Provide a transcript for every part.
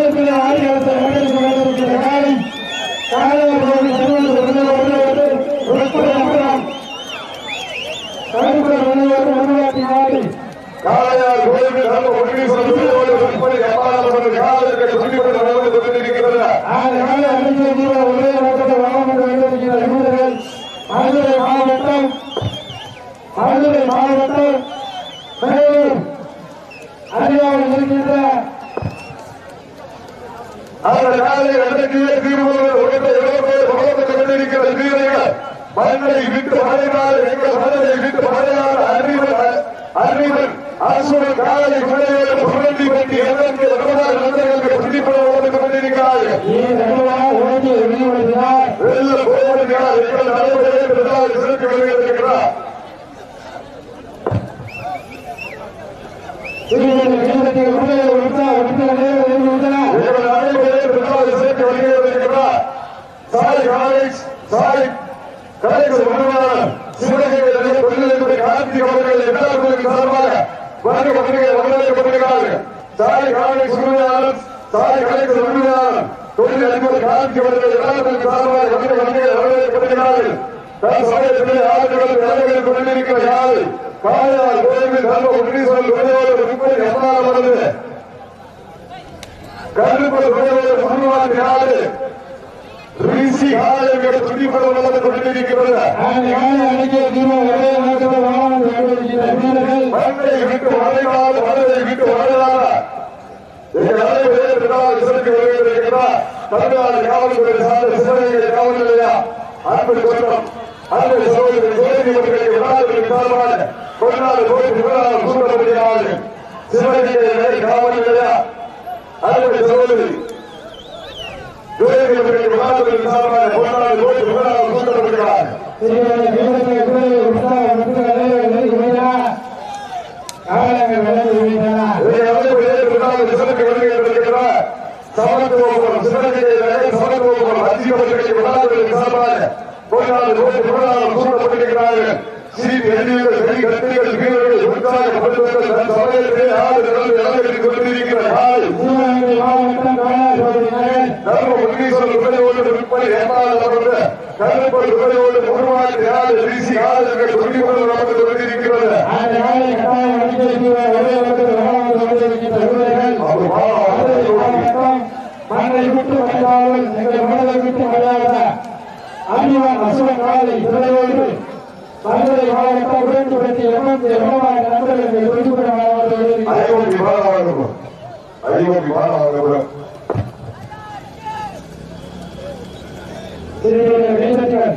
தமிழகத்தில் ஆயிரத்தி ஐநூறு காலை காலை காளையார் கோயில் தர்ம ஒன்றீஸ்வரர் திருவோடு விற்பனை வியாபாரம் காலத்திற்கு சுற்றிப்பட்டு நடந்து கொண்டிருக்கிறது மதுரை மாவட்டம் மதுரை மாவட்டம் மேலூர் அருகாமல் இருக்கின்ற அந்த காலை அன்றைக்கே தீர்வுகள் உடைத்த இளம்பெயர் பகவத்துக் கொண்டிருக்கிற வீரர்கள் மண்ணை விட்டு மறைந்தால் எங்கள் மனதை விட்டு மறையாத அறிவன் அறிவன் அசுரன் காலை மழையோடு புரண்டி பற்றி எதற்கு கலைஞர் உணவாளர் சிவகங்கை தொழில்நுட்ப கார்த்திக் அவர்கள் எல்லாருக்கும் சார்பாக வணக்க பத்திரிகை வரவேற்கப்படுகிறார்கள் சாய் காலேஜ் உரிமையாளர் சாய் கலைஞர் உரிமையாளர் தொழில் அதிபர் கார்த்திக் அவர்கள் எல்லாருக்கும் சார்பாக வணக்க பத்திரிகை வரவேற்கப்படுகிறார்கள் தன் சமயத்திலே ஆண்டுகள் வேலைகளில் கொண்டிருக்கிற யாரு? காயார் கோயில் தர்ம உன்னீஸ்வரன் துணையோடு முப்பது எண்ணாறு கருப்பது துணையோடு முன்வாதி யாரு? ரிஷி காலங்கள் துடிப்படம் நடந்து கொண்டிருக்கிறது. மண்ணை விட்டு மறைவால் மனதை விட்டு மறைவால சிறப்பு வருகிறார் தமிழ்நாடு காவல்துறை சார்ந்த சிவகங்கை காவல் நிலையா அன்பு சொந்தம் அன்பு சகோதரி சோதனை விழாவிற்கு சார்பாக கொண்டாடு கோயில் விழாவில் சூழப்படுகிறார்கள் சிவகங்கை காவல் நிலையா அன்பு சகோதரி சோதனை அவர்களுக்கு விழாவிற்கு சார்பாக கொண்டாடு கோயில் விழாவில் சூழப்படுகிறார்கள் சமத்துவம் சிவகங்கையிலே சமத்துவம் அதிகபட்ச விழாவிற்கு சார்பாக கொண்டாடு கோயில் விழாவில் சூழப்பட்டிருக்கிறார்கள் ஸ்ரீ எண்ணியர்கள் கை கட்டிகள் வீரர்கள் உற்சாகப்படுத்துவர்கள் தன் சமயத்திலே ஆறு நடந்து இடங்களில் கொண்டிருக்கிற காலை தர்ம முன்னீஸ்வரர் விபனையோடு விற்பனை ஏமாறு கருப்பர் விபனையோடு முருவாய் யாரு வீசி சொல்லி கொண்டு நடந்து கொண்டிருக்கிறது அவர் மாணவர்கள் மண்ணை விட்டு வந்தாலும் எங்கள் மனதை விட்டு வராத அறிவான் அசுவன் காலை இதனையோடு மதுரை மாவட்டம் உடைந்து பற்றி எண்பத்தி எவ்வளவாக நண்பர்களுக்கு குறிப்பிட மாவட்டம் ஐயோக்கு மாணவர்கள் ஐயோக்கு மாணவர்கள் திருவிழா வேந்தர்கள்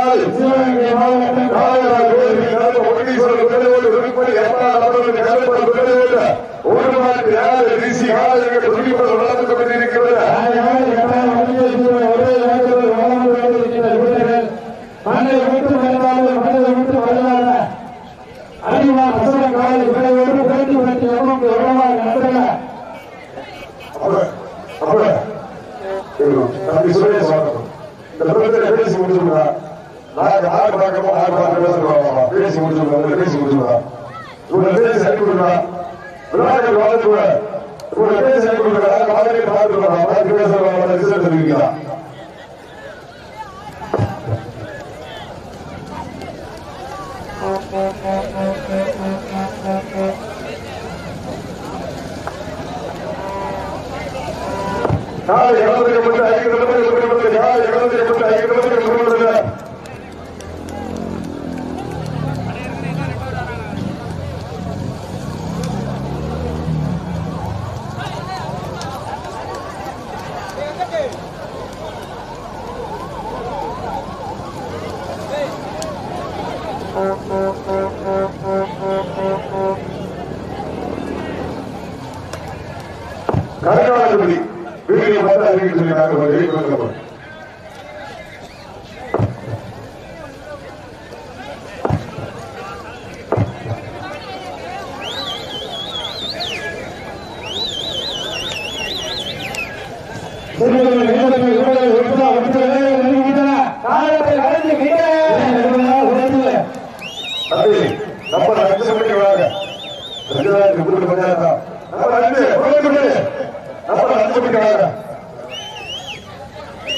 குறைந்து பற்றி எவ்வளவு எவ்வளவாக நடத்தல அப்ப- அப்ப, இருக்கணும். தம்பி சுரேஷ் வாங்கணும். இந்த பிரச்சனை பேசி முடிச்சுடுங்க. நாங்க ஆறு பார்க்கணும், ஆறு பார்க்க பேசுறோம். பேசி முடிச்சுடுங்க, உங்களை பேசி முடிச்சுடுங்க. உங்களை பேசி சரி கொடுங்க. விநாயகர் வாழ்த்துவ. உங்களை பேசி சரி கொடுங்க. நாங்க மாதிரி பார்த்துக்கிறோம். பார்த்து பேசுறோம். ரிசல்ட் தெரிவிக்கலாம். கரகாலபதி வீட்டில் பார்த்து அறிவிக்க சொல்லி நாங்கள் வெளியே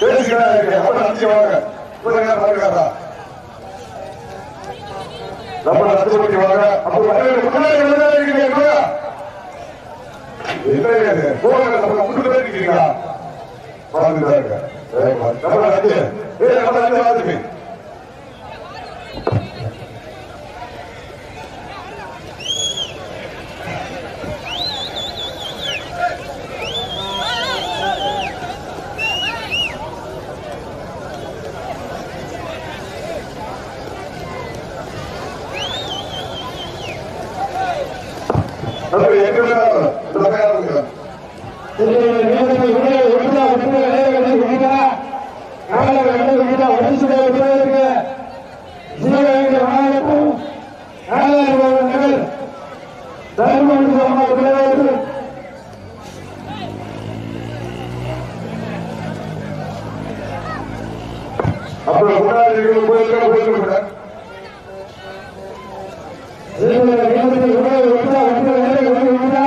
பேசிக்கிறாங்க நம்ம அஞ்சு வாங்க இவ்வளவு நம்ம வாங்க அப்ப முன்னாடி இருக்கீங்க என்ன இது நம்ம முன்னாடி பேர் இருக்கீங்களா பாருங்க நம்ம அஞ்சு நம்ம அஞ்சு எங்க வேணாலும் இந்த பக்கம் இறங்குங்க. திருநெல்வேலி வீரர்கள் வீரர்கள் ஒருத்தா ஒருத்தா நெருங்கிவிட்டன. காலத்தை கடந்து கீழே உடைந்து விடுவதற்கு சிவகங்கை மாவட்டம் நாலாயிரம் நகர் தர்மபுரி மாவட்ட தலைவர்கள் அப்புறம் முன்னாடி இருக்கிற கோயிலுக்கு போயிருக்க திருநெல்வேலி வீரர்கள் வீரர்கள் ஒருத்தா ஒருத்தா நெருங்கிவிட்டன.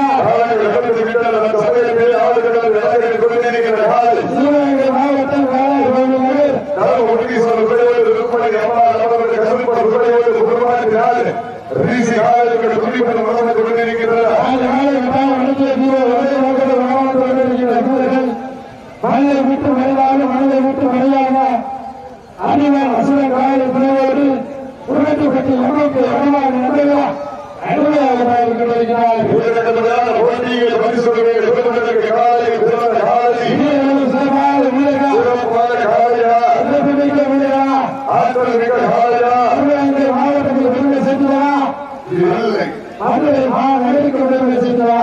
சிவகங்கை மாவட்டம் நாலாயிரம் நகர் நாலு நாளை விட்டால் அடிக்கிற வீரர் ஒரே நோக்கத்தில் மாவட்டம் கொண்டிருக்கிற வீரர்கள் மனதை விட்டு மறைவாக மனதை விட்டு மறையாத அறிவர் அசுரன் காலை பிரிவோடு உருவத்தை பற்றி எவ்வளவு எவ்வளவாக நன்மையா அருமையாக கொண்டிருக்கிறார்கள் வீரர்கள் சிறப்பாக வீரர்கள் சிறப்புமிக்க வீரர்களா சிவகங்கை மாவட்டத்தில் விரும்பி சென்றதா இல்லை மதுரை மாநகருக்கு விரும்பி சென்றதா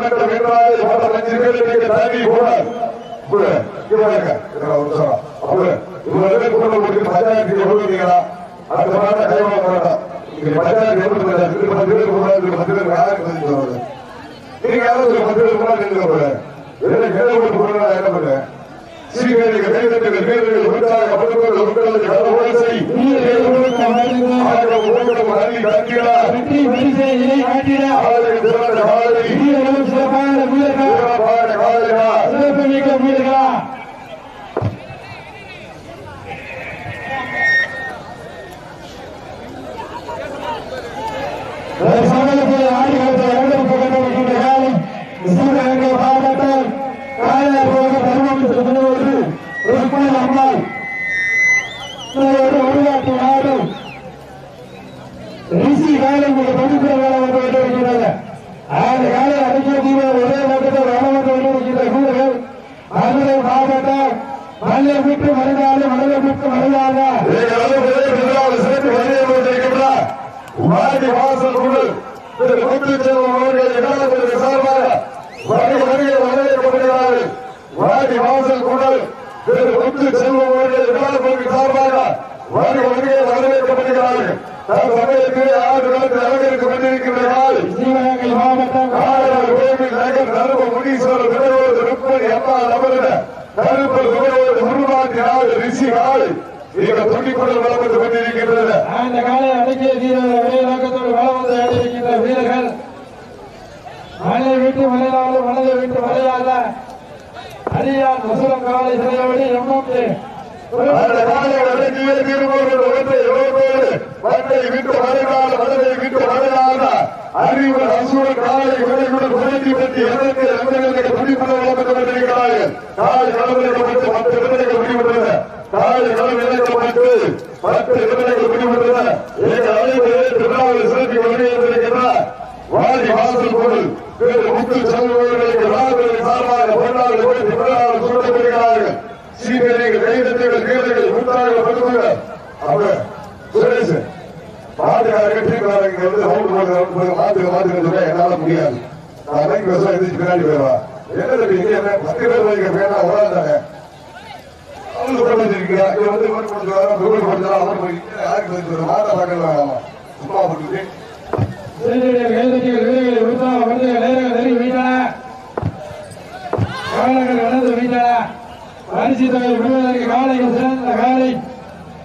சிவகங்கை மாவட்டம் என்றாலே பல பஞ்சுகளுக்கு கூட இவங்க இவங்க கூட பஞ்சாயத்து எவ்வளவுங்களா அந்த மாதிரி கைவாங்க வேண்டாம் இங்க பஞ்சாயத்து எவ்வளவு பத்து பேர் போடாது பத்து பேர் நீங்க யாரும் ஒரு கூட நின்று போடாது என்ன கேள்வி என்ன பண்ண சீக்கிரம் கைதட்டுகள் வீரர்கள் உண்டாக படுக்கைகள் உட்கார்ந்து கடவுள் சரி வீரர்களுக்கு வருகிற ஆயிரம் ஓட்டம் அணி கட்டிடா வெற்றி பரிசை இணை காட்டிட ஆலை திறந்த ஆலை வீரர்களும் சிறப்பான வீரர்கள் சிறப்பான காலையா சிறப்புமிக்க வீரர்களா ஒரு சமயத்தில் ஆடுகளத்தை இரண்டு பக்கத்தில் காலம் சிவகங்கை மாவட்டம் காலையில் போக தர்மபுரி திருநெல்வேலி ருக்மணி அம்மாள் ஒரு உருவாக்கி நாடும் ரிஷி காலம் ஒரு பவித்திர காலம் வந்து கொண்டிருக்கிறது அந்த காலை அடிக்கிற தீவிர ஒரே நோக்கத்தில் வளம் வந்து கொண்டிருக்கிற வீரர்கள் மதுரை மாவட்டம் மல்லை விட்டு மறைந்தாலே மதுரை விட்டு மறைந்தாங்க வாடி வாசல் குழல் திரு முத்து செல்வம் அவர்கள் இடாதவர்களுக்கு சார்பாக வருகை வருகை வரவேற்கப்படுகிறார்கள் வாடி வாசல் குழல் திரு முத்து செல்வம் சார்பாக வருகை வருகை வரவேற்கப்படுகிறார்கள். தன் சமயத்திலே ஆறு மாவட்டம் கோவில் நகர் முனீஸ்வரர் அம்மா நபரிட கருப்பர் உருவாக்கி நாள் ரிஷி நாள் இங்க துண்டிக்கொண்டு வளர்ந்து கொண்டிருக்கின்றன அந்த காலை அடக்கிய வீரர்கள் வளம் வந்து அடையிருக்கின்ற வீரர்கள். மலை விட்டு மலையாள மனதை விட்டு மலையாத அரியார் மசுரம் காலை சிறையோடு எண்ணூற்று அந்த காலையில் அடக்கிய தீர்மானங்கள் ஒன்றை இழப்போடு மண்ணை விட்டு மறைந்தால் மனதை விட்டு மறையாத அறிவு அசூர் காலை விரைவுடன் குறைத்தி பற்றி இறந்து எங்களுக்கு துடிப்புடன் வளர்ந்து காலை கலவரப்பட்டு மற்ற விருதுகள் முடிவுள்ளன காலை கலவரப்பட்டு மற்ற விருதுகள் உற்சாக வருதுக நேரங்கள் நெருங்கி வைத்தன காலங்கள் கடந்து வைத்தன பரிசு தொகை விடுவதற்கு காலையில் சிறந்த காலை.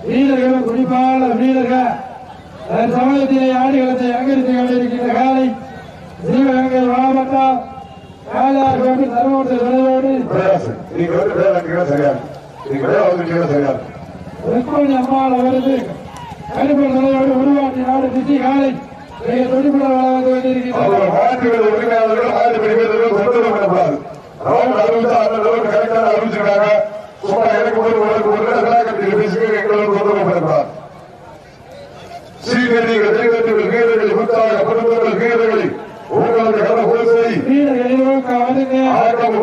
வீரர்களும் குறிப்பாளர் வீரர்கள். அதன் சமயத்திலே ஆடுகளத்தை அலங்கரித்துக் கொண்டிருக்கின்ற காலை. சிவகங்கை மாவட்டம் காலார் விளையோடு வந்து சரியா நீங்க வேலை வந்து கேட்க சரியா அம்மாள் அவரது கருப்பர் தலையோடு உருவாக்கி நாடு திட்டி காலை மிக உரிமையாளர்கள் மாட்டு பிடிக்கிறவர்கள் தொந்தரவு பண்ணக்கூடாது கரெக்டாக அறிவிச்சிருக்காங்க சும்மா எனக்கு ஒரு எங்களுக்கு தொந்தரவு பண்ணக்கூடாது வீரர்கள் முத்தாக குடும்பங்கள் வீரர்களை உங்களுக்கு கடமை ஆட்டம்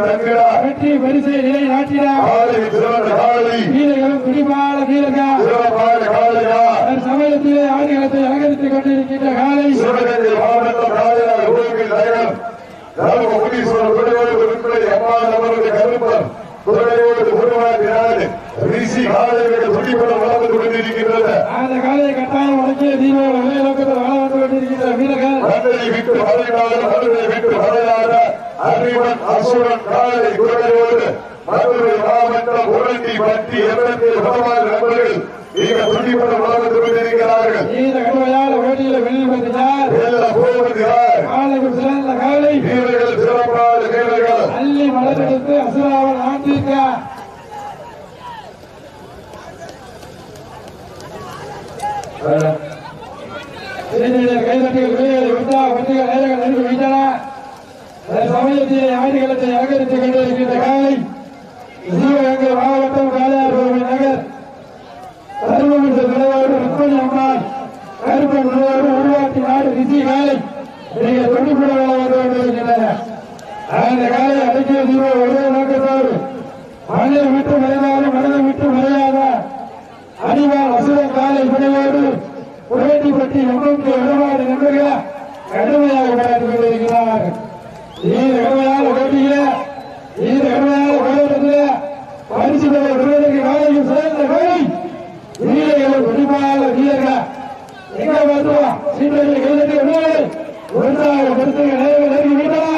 தந்திரா வெற்றி வரிசை நிலை நாட்டினா காலை சிறந்த காலை வீரர்களும் துடிப்பான வீரர்கள் சிறப்பான காலையா அதன் சமயத்திலே ஆடுகளத்தை அலங்கரித்துக் கொண்டிருக்கின்ற காலை சிவகங்கை மாவட்டம் ராஜராஜ கோவில் நகரம் தர்ம முனீஸ்வரர் துறையோடு விற்பனை அம்மா அவருடைய கருப்பர் துறையோடு உருவாக்கினார் காலைகள் துடிப்படம் வளர்ந்து கொண்டிருக்கின்றது அந்த காலையை கட்டாயம் வழங்கிய தீவிர ஒரே நோக்கத்தில் வள வந்து கொண்டிருக்கின்ற வீரர்கள் மன்னரை விட்டு மறைந்தாலும் மன்னரை விட்டு மறையாத அறிவன் அசுரன் காலை துறையோடு மதுரை மாவட்டம் உரண்டி பட்டி எண்பத்தி பதினாறு நபர்கள் மிக துடிப்படம் வளர்ந்து கொண்டிருக்கிறார்கள். இந்த கடுமையான போவது யார் காலைக்கு சிறந்த காலை. வீரர்கள் சிறப்பான வீரர்கள். அள்ளி மலரெடுத்து அசுராவன் நாட்டிற்க கைதட்டிகள் வீரர்களை விட்டா வண்டிகள் நேரங்கள் நெருங்கி வைத்தன அந்த சமயத்திலே ஆடுகளத்தை அலங்கரித்துக் கொண்டிருக்கின்ற காலை சிவகங்கை மாவட்டம் காளையார்புரம் நகர் தருமபுரி தலைவர் ருக்மணி அம்மாள் கருப்பன் தலைவர் உருவாக்கி நாடு ரிஷி காலை மிக துடிப்புட வந்து கொண்டிருக்கின்றன அந்த காலை அடக்கிய தீபம் ஒரே நோக்கத்தோடு மண்ணை விட்டு மறைந்தாலும் மனதை விட்டு மறையாத அறிவால் அசுரன் காலை விடையோடு புரட்டிப்பட்டி எம்எம்கே எழுபது நண்பர்கள கடுமையாக விளையாட்டுக் கொண்டிருக்கிறார். இந்த கடுமையான போட்டியில இந்த கடுமையான போராட்டத்தில் பரிசு பெற விடுவதற்கு காலையில் சிறந்த காலை வீரர்கள் குறிப்பாக வீரர்கள் எங்க பார்த்துவா சீட்டை கைதட்டி ஒன்றாக பரிசுகள் நேரம் நெருங்கி விட்டன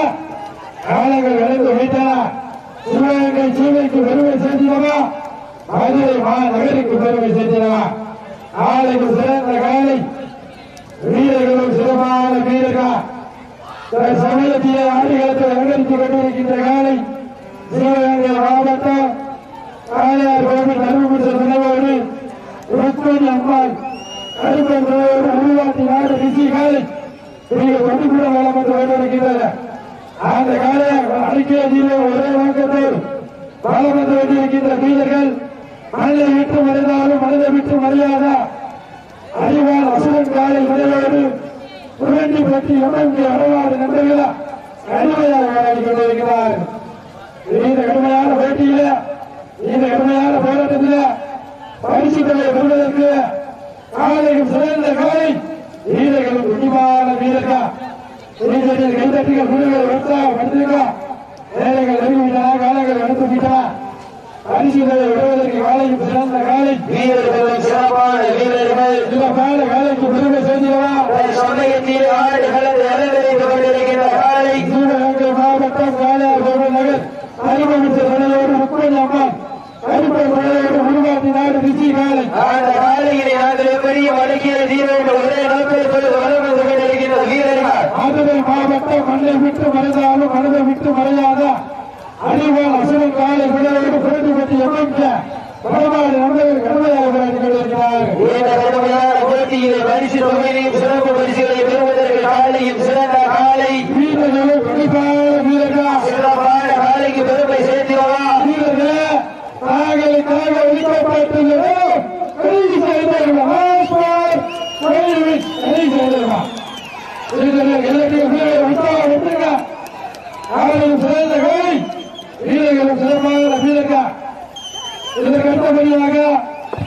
காலங்கள் கடந்து விட்டன சிவகங்கை சீமைக்கு பெருமை சேர்த்தினவா மதுரை மாநகருக்கு பெருமை சேர்த்தினவா காலைக்கு சிறந்த காலை வீரர்களும் சிறப்பான வீரர்கள் சில சமயத்திலே ஆடுகளத்தை அலங்கரித்துக் கொண்டிருக்கின்ற காலை சிவகங்கை மாவட்டம் காளையார் கோவில் தருமபுரி தலைவோடு ருக்மணி அம்மாள் கருப்பன்றோடு உருவாக்கி நாடு ரிஷி காலை மிக தொண்டுபுட வளம் வந்து கொண்டிருக்கின்றன அந்த காலை அடிக்கிற தீர்வு ஒரே நோக்கத்தோடு வளம் வந்து மனிதர்கள் மனதை விட்டு மறைந்தாலும் மனதை விட்டு மறையாத அறிவால் அசுரன் காலை மறைவோடு புரண்டி பற்றி எமக்கு அடைவாடு நண்பர்களா கடுமையாக விளையாடி கொண்டிருக்கிறார். இந்த கடுமையான போட்டியில இந்த கடுமையான போராட்டத்தில பரிசு தொகையை பெறுவதற்கு காலையும் சிறந்த காலை வீரர்களும் முக்கியமான வீரர்கள். கைதட்டிகள் வீரர்கள் உற்சாகப்படுத்திருக்கா வேலைகள் நெருங்கிவிட்டன காலங்கள் எடுத்து விட்டன தொகை விடுவதற்கு காலையும் சிறந்த காலை. வீரர்களும் சிறப்பான வீரர்கள். சிறப்பான காலைக்கு பெருமை தன் சமயத்தில் ஆடுகளத்தை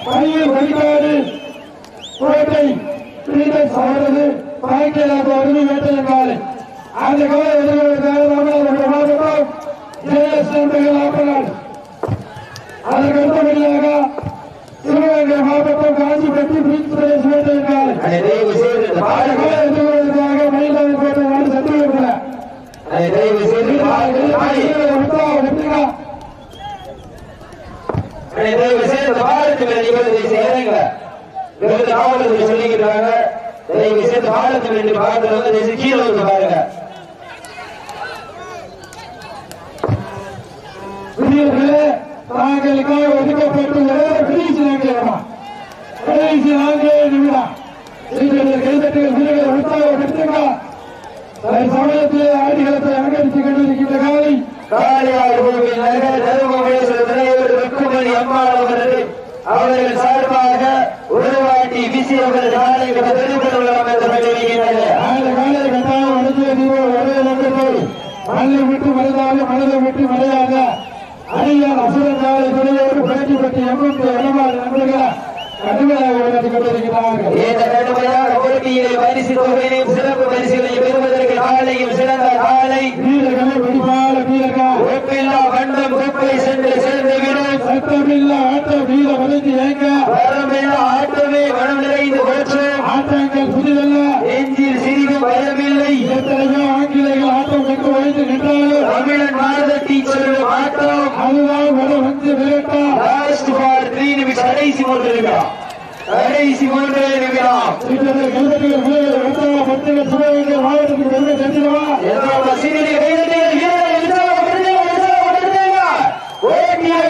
பணியில் வழிபாடு கோட்டை பிரிவை சார்ந்தது பாய்க்கலாக அருமை வேட்டையின் காலை அந்த காலை எதிர்கொள்ள மாவட்டம் ஜெயலட்சுமிகள் ஆப்பினார் அதற்கு அடுத்தபடியாக திருவண்ணாமலை மாவட்டம் காஞ்சிபட்டி பிரித்து பிரதேச விஷயத்தை பாலத்து மேல நிபந்தனை செய்யறீங்க. வெறும் காவலர்கள் சொல்லிக்கிறாங்க. தயவு விஷயத்தை பாலத்து வேண்டி பாக்குறவங்க தயவு வந்து பாருங்க. பெரியவர்களே தாங்களுக்காக ஒதுக்கப்பட்டுள்ள கடைசி நாட்களமா கடைசி நான்கே நிமிடம் ஸ்ரீகளுடைய கைதட்டுகள் வீரர்கள் திருமதி அம்மாள் அவர்கள் அவர்கள் சார்பாக உருவாட்டி வீசி அவர்கள் சாலை பெருமிதம் லாஸ்ட் ஃபார் த்ரீ நிமிஷம் கடைசி மூன்று நிமிடம். கடைசி மூன்று நிமிடம். ஓட்டியாக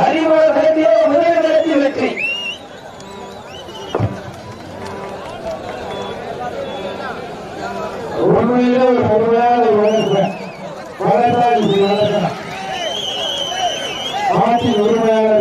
அறிவால் நடத்திய முதல் நடத்திய வெற்றி. உண்மையில ஒரு உண்மையான உழைப்பு வளர்ந்தால் இது ஆட்சி உரிமையாளர்